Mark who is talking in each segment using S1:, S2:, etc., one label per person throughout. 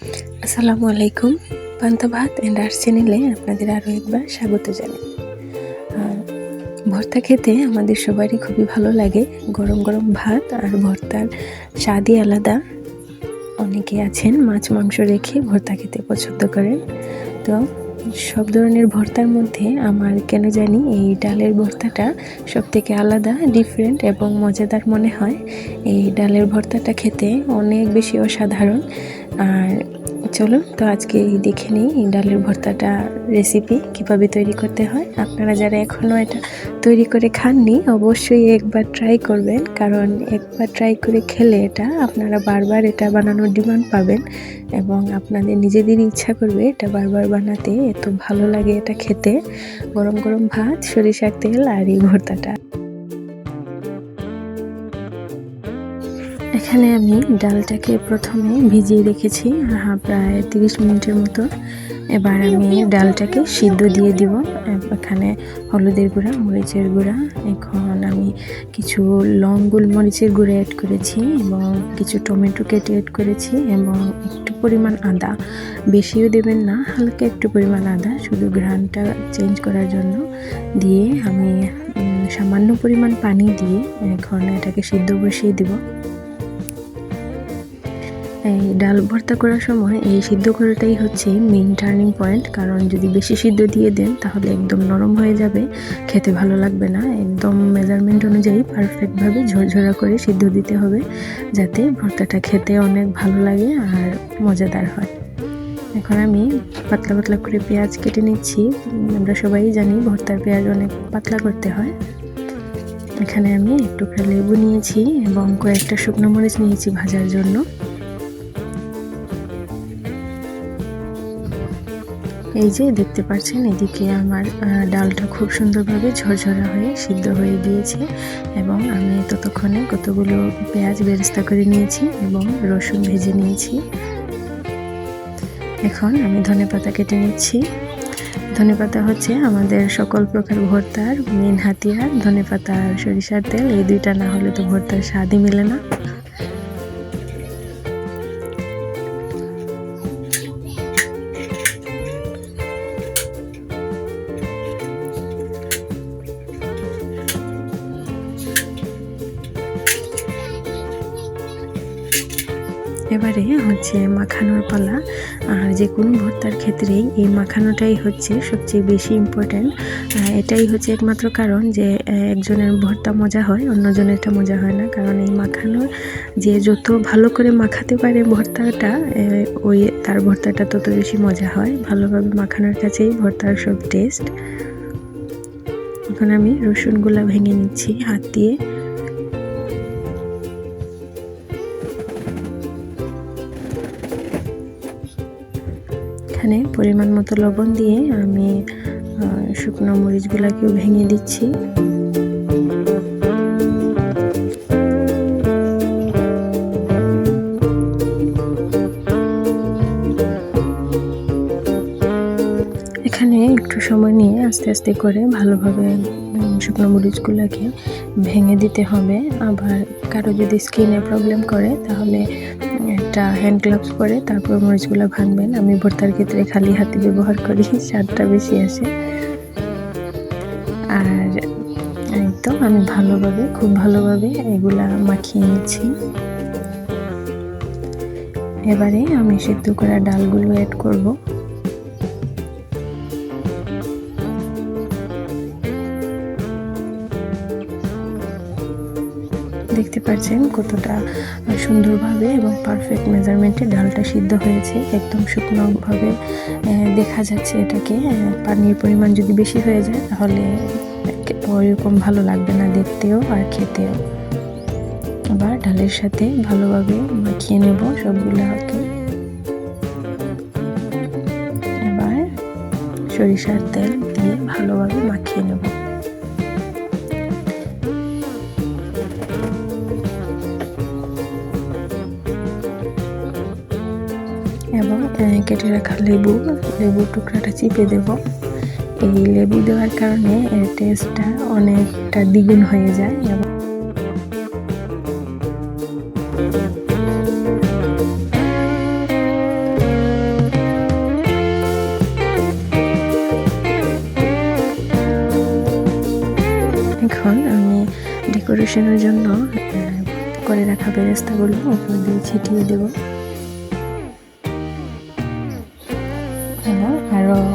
S1: আসসালামু আলাইকুম। পান্তা ভাত অ্যান্ড আর্টস চ্যানেলে আপনাদের আরও একবার স্বাগত জানাই। ভর্তা খেতে আমাদের সবারই খুবই ভালো লাগে। গরম গরম ভাত আর ভর্তার স্বাদই আলাদা। অনেকে আছেন মাছ মাংস রেখে ভর্তা খেতে পছন্দ করেন। তো সব ধরনের ভর্তার মধ্যে আমার কেন জানি এই ডালের ভর্তাটা সব থেকে আলাদা ডিফারেন্ট এবং মজাদার মনে হয়। এই ডালের ভর্তাটা খেতে অনেক বেশি অসাধারণ। আর চলুন, তো আজকে এই দেখে নিই ডালের ভর্তাটা রেসিপি কীভাবে তৈরি করতে হয়। আপনারা যারা এখনও এটা তৈরি করে খাননি, অবশ্যই একবার ট্রাই করবেন, কারণ একবার ট্রাই করে খেলে এটা আপনারা বারবার এটা বানানোর ডিমান্ড পাবেন এবং আপনাদের নিজেদেরই ইচ্ছা করবে এটা বারবার বানাতে। এত ভালো লাগে এটা খেতে। গরম গরম ভাত, সরিষার তেল আর এই ভর্তাটা। এখানে আমি ডালটাকে প্রথমে ভিজিয়ে রেখেছি প্রায় তিরিশ মিনিটের মতো। এবার আমি ডালটাকে সিদ্ধ দিয়ে দিব। এখানে হলুদের গুঁড়া, মরিচের গুঁড়া, এখন আমি কিছু লং গোলমরিচের গুঁড়া অ্যাড করেছি এবং কিছু টমেটো কেটে অ্যাড করেছি এবং একটু পরিমাণ আদা। বেশিও দেবেন না, হালকা একটু পরিমাণ আদা, শুধু ঘ্রানটা চেঞ্জ করার জন্য। দিয়ে আমি সামান্য পরিমাণ পানি দিয়ে এখন এটাকে সিদ্ধ বসিয়ে দিব। এই ডাল ভর্তা করার সময় এই সিদ্ধ করাটাই হচ্ছে মেইন টার্নিং পয়েন্ট কারণ যদি বেশি সিদ্ধ দিয়ে দেন তাহলে একদম নরম হয়ে যাবে, খেতে ভালো লাগবে না। একদম মেজারমেন্ট অনুযায়ী পারফেক্টভাবে ঝরঝরা করে সিদ্ধ দিতে হবে, যাতে ভর্তাটা খেতে অনেক ভালো লাগে আর মজাদার হয়। এখন আমি পাতলা পাতলা করে পেঁয়াজ কেটে নিচ্ছি। আমরা সবাই জানি ভর্তার পেঁয়াজ অনেক পাতলা করতে হয়। এখানে আমি একটু লেবু নিয়েছি এবং কয়েকটা শুকনো মরিচ নিয়েছি ভাজার জন্য। এই যে দেখতে পাচ্ছেন, এদিকে আমার ডালটা খুব সুন্দরভাবে ঝরঝরা হয়ে সিদ্ধ হয়ে গিয়েছে এবং আমি ততক্ষণে কতগুলো পেঁয়াজ বেরেস্তা করে নিয়েছি এবং রসুন ভেজে নিয়েছি। এখন আমি ধনে পাতা কেটে নিচ্ছি। ধনে পাতা হচ্ছে আমাদের সকল প্রকার ভর্তার মেন হাতিয়ার। ধনে পাতা আর সরিষার তেল, এই দুইটা না হলে তো ভর্তার স্বাদই মেলে না। এবারে হচ্ছে মাখানোর পালা। আর যে কোনো ভর্তার ক্ষেত্রেই এই মাখানোটাই হচ্ছে সবচেয়ে বেশি ইম্পর্ট্যান্ট এটাই হচ্ছে একমাত্র কারণ যে একজনের ভর্তা মজা হয় অন্যজনেরটা মজা হয় না। কারণ এই মাখানোর যে যত ভালো করে মাখাতে পারে ভর্তাটা ওই তার ভর্তাটা তত বেশি মজা হয়। ভালোভাবে মাখানোর কাছেই ভর্তার সব টেস্ট এখন আমি রসুনগুলা ভেঙে নিচ্ছি, হাত দিয়ে। এখানে পরিমাণ মতো লবণ দিয়ে আমি শুকনো মরিচগুলোকেও ভেঙে দিচ্ছি। এখানে একটু সময় নিয়ে আস্তে আস্তে করে ভালোভাবে শুকনো মরিচগুলোকে ভেঙে দিতে হবে। আবার কারও যদি স্কিনে প্রবলেম করে, তাহলে একটা হ্যান্ড গ্লাভস পরে তারপর মরিচগুলো ভাঙবেন। আমি ভর্তার ক্ষেত্রে খালি হাতে ব্যবহার করি, স্বাদটা বেশি আসে। আর এই তো আমি ভালোভাবে, খুব ভালোভাবে এগুলা মাখিয়ে নিচ্ছি। এবারে আমি সিদ্ধ করা ডালগুলো অ্যাড করব। দেখতে পাচ্ছেন কতটা সুন্দরভাবে এবং পারফেক্ট মেজারমেন্টে ডালটা সিদ্ধ হয়েছে। একদম শুকনোভাবে দেখা যাচ্ছে এটাকে পানির পরিমাণ যদি বেশি হয়ে যায় তাহলে ওইরকম ভালো লাগবে না দেখতেও আর খেতেও। আবার ডালের সাথে ভালোভাবে মাখিয়ে নেব সবগুলোকে। এবার সরিষার তেল দিয়ে ভালোভাবে মাখিয়ে নেব। কেটে রাখা লেবু, লেবুর টুকরাটা চিপে দেব। এই লেবু দেওয়ার কারণে, এর টেস্টটা অনেকটা দ্বিগুণ হয়ে যায় এবং এখন আমি ডেকোরেশনের জন্য করে রাখা বেরেস্তাগুলো ওপর দিয়ে ছিটিয়ে দেবো।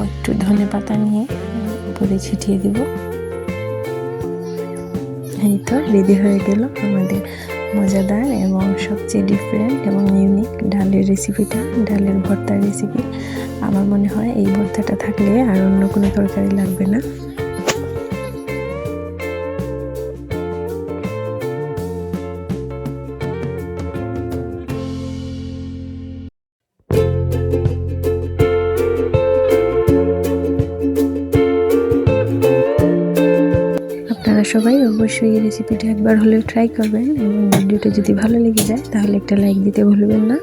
S1: একটু ধনে পাতা নিয়ে উপরে ছিটিয়ে দেব। এই তো রেডি হয়ে গেল আমাদের মজাদার এবং সবচেয়ে ডিফারেন্ট এবং ইউনিক ডালের রেসিপিটা ডালের ভর্তার রেসিপি আমার মনে হয় এই ভর্তাটা থাকলে আর অন্য কোনো তরকারি লাগবে না। সবাই অবশ্যই এই রেসিপিটা একবার হলেও ট্রাই করবেন এবং ভিডিওটা যদি ভালো লেগে যায়, তাহলে একটা লাইক দিতে ভুলবেন না।